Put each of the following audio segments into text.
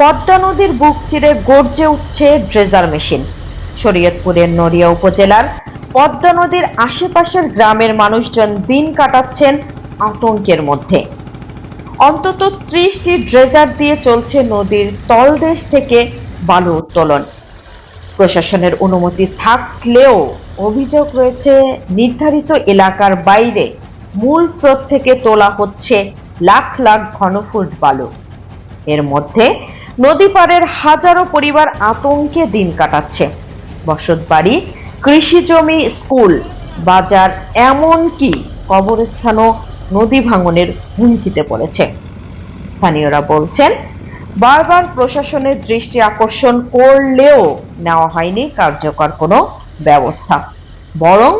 পদ্মা নদীর বুক চিরে গর্জে উঠছে ড্রেজার মেশিন। শরীয়তপুরের নড়িয়া উপজেলার পদ্মা নদীর আশেপাশের গ্রামের মানুষজন দিন কাটাচ্ছেন আতঙ্কের মধ্যে। অন্তত ত্রিশটি ড্রেজার দিয়ে চলছে নদীর তলদেশ থেকে বালু উত্তোলন। প্রশাসনের অনুমতি থাকলেও অভিযোগ রয়েছে, নির্ধারিত এলাকার বাইরে মূল স্রোত থেকে তোলা হচ্ছে লাখ লাখ ঘনফুট বালু। এর মধ্যে নদী পাড়ের হাজারো পরিবার আতঙ্কে দিন কাটাচ্ছে। বসতবাড়ি কৃষি জমি স্কুল, বাজার, এমনকি কবরস্থানও নদী ভাঙনের হুমকিতে পড়েছে। স্থানীয়রা বলছেন, বারবার প্রশাসনের দৃষ্টি আকর্ষণ করলেও নেওয়া হয়নি কার্যকর কোনো ব্যবস্থা। বরং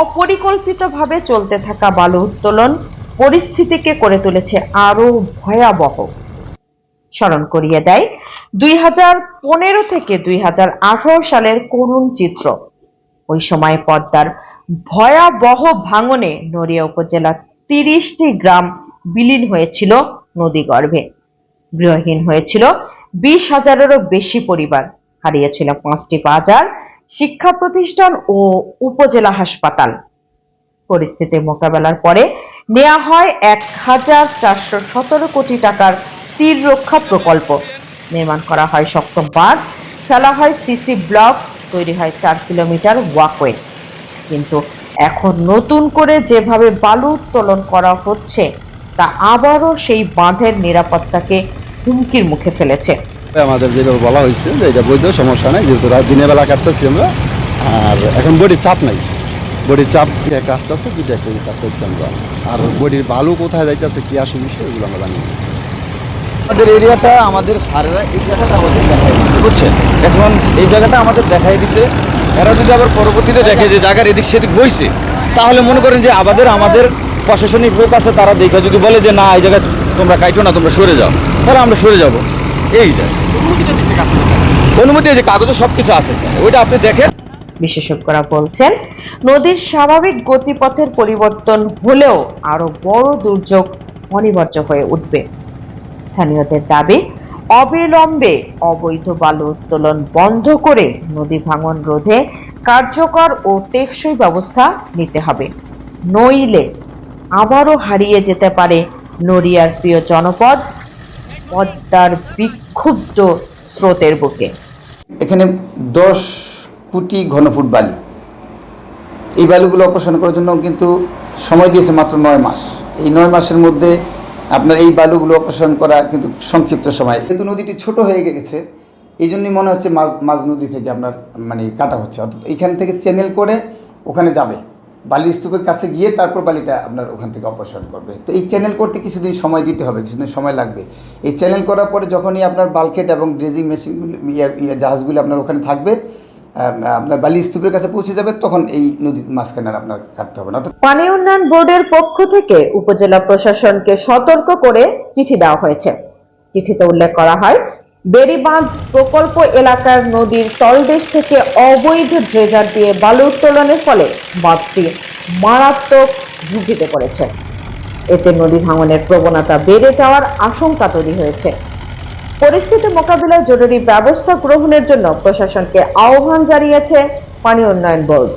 অপরিকল্পিতভাবে চলতে থাকা বালু উত্তোলন পরিস্থিতিকে করে তুলেছে আরও ভয়াবহ স্মরণ করিয়ে দেয়। দুই হাজার পনেরো থেকে দুই হাজার আঠারো সালের করুণ চিত্র। ওই সময় পদ্মার ভয়াবহ ভাঙনে নড়িয়া উপজেলার তিরিশটি গ্রাম বিলীন হয়েছিল নদীগর্ভে গৃহহীন হয়েছিল, বিশ হাজারেরও বেশি পরিবার হারিয়েছিল পাঁচটি বাজার, শিক্ষা প্রতিষ্ঠান ও উপজেলা হাসপাতাল। পরিস্থিতি মোকাবেলার পরে নেওয়া হয় এক হাজার চারশো সতেরো কোটি টাকার তীর রক্ষা প্রকল্প নির্মাণ করা হয় শক্ত বাঁধ ফেলা হয় সিসি ব্লক, তৈরি হয় চার কিলোমিটার ওয়াকওয়ে। কিন্তু এখন নতুন করে যেভাবে বালু উত্তোলন করা হচ্ছে, তা আবারও সেই বাঁধের নিরাপত্তাকে হুমকির মুখে ফেলেছে। আমাদের যেভাবে বলা হয়েছে যে এটা বৈধ, সমস্যা নাই, যেহেতু রাত দিনের বেলা কাটতেছি আমরা। আর এখন বডির চাপ নাই। বডির চাপ একটা আসতে আছে দুইটা একটা কাটতেছি আমরা। আর বডির বালু কোথায় যাইতেছে, কি আসে বিষয়, এগুলো আমরা জানি। আমাদের এরিয়াটা আমাদের স্যারেরা এই জায়গাটা আমাদের দিচ্ছে বুঝছেন? এখন এই জায়গাটা আমাদের দেখাই দিছে এরা যদি আবার পরবর্তীতে দেখে যে জায়গার এদিক সেদিক হয়েছে তাহলে মনে করেন যে আমাদের আমাদের প্রশাসনিক লোক আছে তারা দেখে যদি বলে যে না এই জায়গায় তোমরা কাইটো না তোমরা সরে যাও। তাহলে আমরা সরে যাব। এই যা। অনুমতি আছে কাগজে। সব কিছু আছে ওইটা আপনি দেখেন। বিশেষজ্ঞরা বলছেন নদীর স্বাভাবিক গতিপথের পরিবর্তন হলেও আরও বড় দুর্যোগ অনিবার্য হয়ে উঠবে। স্থানীয়দের দাবি, অবিলম্বে অবৈধ বালু উত্তোলন বন্ধ করে নদী ভাঙন রোধে কার্যকর ও টেকসই ব্যবস্থা নিতে হবে। নইলে আবারও হারিয়ে যেতে পারে নড়িয়ার প্রিয় জনপদ, পদ্মার বিক্ষুব্ধ স্রোতের বুকে। এখানে দশ কোটি ঘনফুট বালি। এই বালুগুলো অপারেশন করার জন্য কিন্তু সময় দিয়েছে মাত্র নয় মাস। এই নয় মাসের মধ্যে আপনার এই বালুগুলো অপারেশন করা কিন্তু সংক্ষিপ্ত সময়। কিন্তু নদীটি ছোট হয়ে গেছে এই জন্যই মনে হচ্ছে মাঝ মাঝ নদী থেকে আপনার মানে কাটা হচ্ছে। অর্থাৎ এইখান থেকে চ্যানেল করে ওখানে যাবে। বালির স্তূপের কাছে গিয়ে তারপর বালিটা আপনার ওখান থেকে অপারেশন করবে। তো এই চ্যানেল করতে কিছুদিন সময় দিতে হবে, কিছুদিন সময় লাগবে। এই চ্যানেল করার পরে যখনই আপনার বালকেট এবং ড্রেজিং মেশিনগুলি জাহাজগুলি আপনার ওখানে থাকবে আপনার বালি স্তূপের কাছে পৌঁছে যাবে, তখন এই নদীর মাঝখানে আপনার কাটতে হবে না। পানি উন্নয়ন বোর্ডের পক্ষ থেকে উপজেলা প্রশাসনকে সতর্ক করে চিঠি দেওয়া হয়েছে। চিঠিতে উল্লেখ করা হয়, বেড়িবাঁধ প্রকল্প এলাকার নদীর তলদেশ থেকে অবৈধ ড্রেজার দিয়ে বালু উত্তোলনের ফলে বাঁধটি মারাত্মক ঝুঁকিতে পড়েছে। এতে নদী ভাঙনের প্রবণতা বেড়ে যাওয়ার আশঙ্কা তৈরি হয়েছে। পরিস্থিতি মোকাবিলায় জরুরি ব্যবস্থা গ্রহণের জন্য প্রশাসনকে আহ্বান জানিয়েছে পানি উন্নয়ন বোর্ড।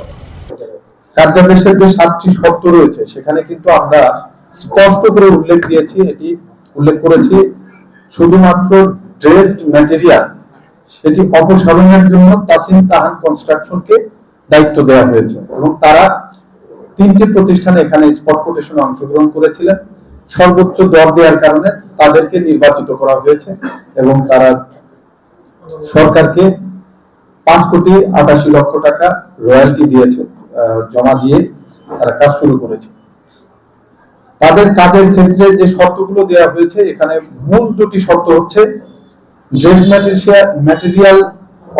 কার্যাদেশের যে সাতটি শর্ত রয়েছে, সেখানে কিন্তু আমরা স্পষ্ট করে উল্লেখ দিয়েছি, এটি উল্লেখ করেছি, শুধুমাত্র ড্রেসড ম্যাটেরিয়াল, সেটি অপসারণের জন্য তাসিম তাহান কনস্ট্রাকশনকে দায়িত্ব দেওয়া হয়েছে এবং তারা তিনটি প্রতিষ্ঠান এখানে স্পট অংশগ্রহণ করেছিলেন। সর্বোচ্চ দর দেওয়ার কারণে তাদেরকে নির্বাচিত করা হয়েছে এবং তারা সরকারকে পাঁচ কোটি আটাশি লক্ষ টাকা রয়্যালটি দিয়েছে জমা দিয়ে তারা কাজ শুরু করেছে। তাদের কাজের ক্ষেত্রে যে শর্তগুলো দেওয়া হয়েছে, এখানে মূল দুটি শর্ত হচ্ছে, ড্রেস ম্যাটেরিয়াল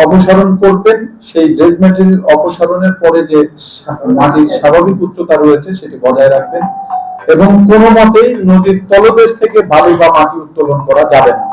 অপসারণ করবেন, সেই ড্রেস ম্যাটেরিয়াল অপসারণের পরে যে মাটির স্বাভাবিক উচ্চতা রয়েছে, সেটি বজায় রাখবেন। এবং কোনো মতেই নদীর তলদেশ থেকে বালু বা মাটি উত্তোলন করা যাবে না।